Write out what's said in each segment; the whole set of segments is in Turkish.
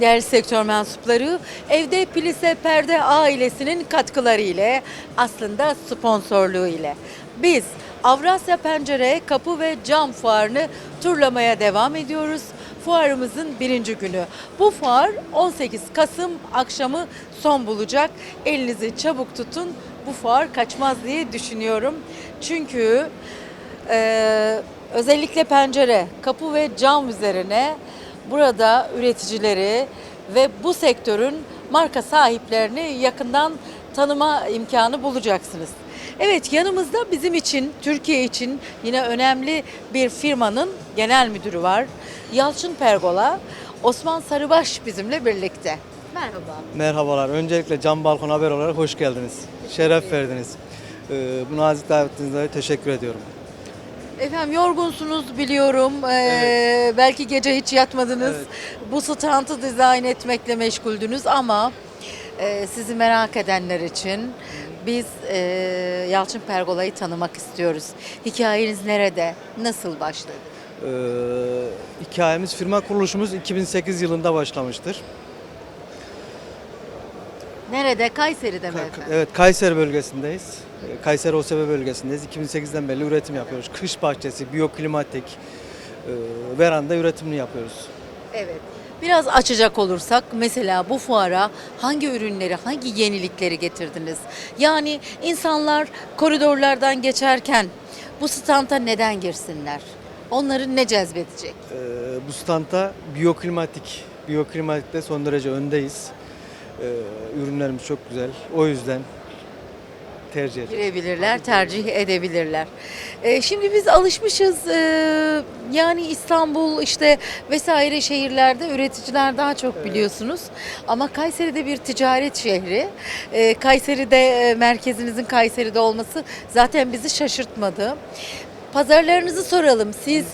Değerli sektör mensupları, Evde Plise Perde ailesinin katkıları ile aslında sponsorluğu ile biz Avrasya Pencere Kapı ve Cam Fuarını turlamaya devam ediyoruz. Fuarımızın birinci günü. Bu fuar 18 Kasım akşamı son bulacak. Elinizi çabuk tutun. Bu fuar kaçmaz diye düşünüyorum. Çünkü ee, özellikle pencere, kapı ve cam üzerine burada üreticileri ve bu sektörün marka sahiplerini yakından tanıma imkanı bulacaksınız. Evet yanımızda bizim için, Türkiye için yine önemli bir firmanın genel müdürü var. Yalçın Pergola, Osman Sarıbaş bizimle birlikte. Merhaba. Merhabalar. Öncelikle Cam Balkon Haber olarak hoş geldiniz. Şeref verdiniz. Ee, bu nazik davetinize teşekkür ediyorum. Efendim yorgunsunuz biliyorum. Ee, Belki gece hiç yatmadınız. Evet. Bu standı dizayn etmekle meşguldünüz ama e, sizi merak edenler için biz e, Yalçın Pergola'yı tanımak istiyoruz. Hikayeniz nerede? Nasıl başladı? Ee, hikayemiz, firma kuruluşumuz 2008 yılında başlamıştır. Nerede? Kayseri'de mi efendim? Evet, Kayseri bölgesindeyiz. Ee, Kayseri OSB bölgesindeyiz. 2008'den beri üretim yapıyoruz. Kış bahçesi, biyoklimatik, e, veranda üretimini yapıyoruz. Evet. Biraz açacak olursak mesela bu fuara hangi ürünleri, hangi yenilikleri getirdiniz? Yani insanlar koridorlardan geçerken bu standa neden girsinler? Onları ne cezbedecek? Ee, bu standa biyoklimatik, biyoklimatikte son derece öndeyiz. Ee, ürünlerimiz çok güzel. O yüzden tercih ediyoruz. Girebilirler, tercih edebilirler. Ee, şimdi biz alışmışız ee, yani İstanbul işte vesaire şehirlerde üreticiler daha çok biliyorsunuz. Ama Kayseri'de bir ticaret şehri. Ee, Kayseri'de e, merkezinizin Kayseri'de olması zaten bizi şaşırtmadı. Pazarlarınızı soralım. Siz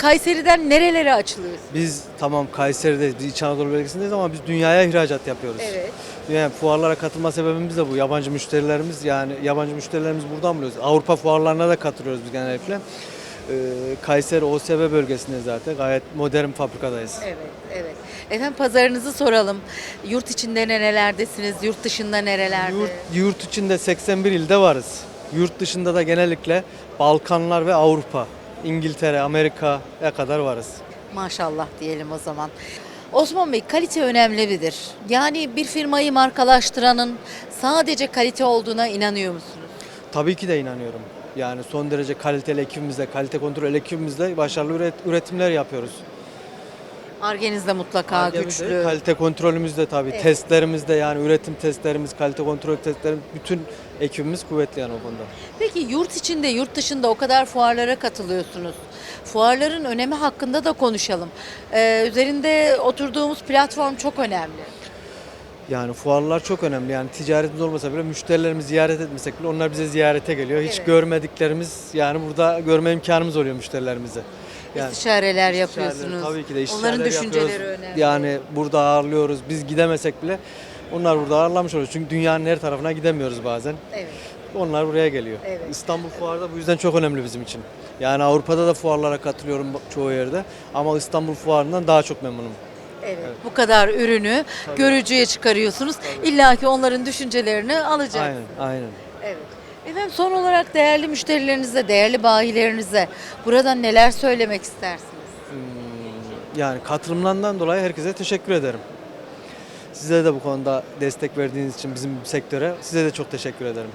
Kayseri'den nerelere açılıyorsunuz? Biz tamam Kayseri'deyiz, biz İç Anadolu bölgesindeyiz ama biz dünyaya ihracat yapıyoruz. Evet. Yani fuarlara katılma sebebimiz de bu. Yabancı müşterilerimiz yani yabancı müşterilerimiz buradan buluyoruz. Avrupa fuarlarına da katılıyoruz biz genellikle. Ee, Kayseri OSB bölgesinde zaten gayet modern fabrikadayız. Evet, evet. Efendim pazarınızı soralım. Yurt içinde nerelerdesiniz? Yurt dışında nerelerde? Yurt, yurt içinde 81 ilde varız. Yurt dışında da genellikle Balkanlar ve Avrupa, İngiltere, Amerika'ya kadar varız. Maşallah diyelim o zaman. Osman Bey kalite önemlidir. Yani bir firmayı markalaştıranın sadece kalite olduğuna inanıyor musunuz? Tabii ki de inanıyorum. Yani son derece kaliteli ekibimizle, kalite kontrol ekibimizle başarılı üret- üretimler yapıyoruz. Argeniz de mutlaka Argemizde, güçlü. Kalite kontrolümüz de tabii. Evet. Testlerimiz de yani üretim testlerimiz, kalite kontrol testlerimiz bütün ekibimiz kuvvetli yani o konuda. Peki yurt içinde, yurt dışında o kadar fuarlara katılıyorsunuz. Fuarların önemi hakkında da konuşalım. Ee, üzerinde oturduğumuz platform çok önemli. Yani fuarlar çok önemli. Yani ticaretimiz olmasa bile müşterilerimizi ziyaret etmesek bile onlar bize ziyarete geliyor. Hiç Evet. görmediklerimiz yani burada görme imkanımız oluyor müşterilerimize. Yani İstişareler yapıyorsunuz. Tabii ki de Onların istişareler düşünceleri yapıyoruz. önemli. Yani burada ağırlıyoruz. Biz gidemesek bile onlar burada ağırlamış oluyor. Çünkü dünyanın her tarafına gidemiyoruz bazen. Evet. Onlar buraya geliyor. Evet. İstanbul Fuarı da bu yüzden çok önemli bizim için. Yani Avrupa'da da fuarlara katılıyorum çoğu yerde ama İstanbul Fuarı'ndan daha çok memnunum. Evet. Bu kadar ürünü görücüye çıkarıyorsunuz. İlla ki onların düşüncelerini alacaksınız. Aynen, aynen. Evet. Efendim son olarak değerli müşterilerinize, değerli bayilerinize buradan neler söylemek istersiniz? Yani katılımlarından dolayı herkese teşekkür ederim. Size de bu konuda destek verdiğiniz için bizim sektöre size de çok teşekkür ederim.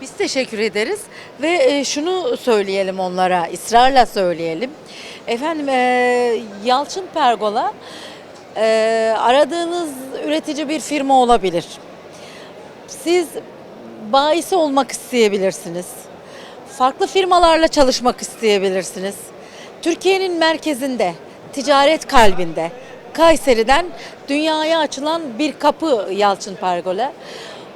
Biz teşekkür ederiz ve e, şunu söyleyelim onlara, ısrarla söyleyelim. Efendim e, Yalçın Pergola e, aradığınız üretici bir firma olabilir. Siz bayisi olmak isteyebilirsiniz. Farklı firmalarla çalışmak isteyebilirsiniz. Türkiye'nin merkezinde, ticaret kalbinde, Kayseri'den dünyaya açılan bir kapı Yalçın Pergola.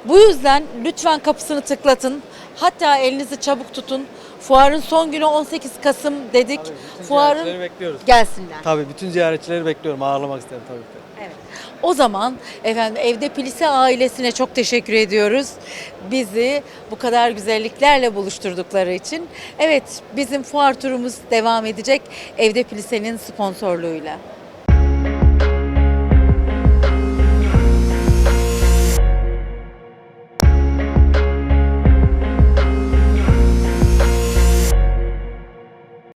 Bu yüzden lütfen kapısını tıklatın. Hatta elinizi çabuk tutun. Fuarın son günü 18 Kasım dedik. Fuarın bekliyoruz. gelsinler. Tabii bütün ziyaretçileri bekliyorum. Ağırlamak isterim tabii ki. Evet. O zaman efendim evde Plise ailesine çok teşekkür ediyoruz. Bizi bu kadar güzelliklerle buluşturdukları için. Evet bizim fuar turumuz devam edecek. Evde Plise'nin sponsorluğuyla.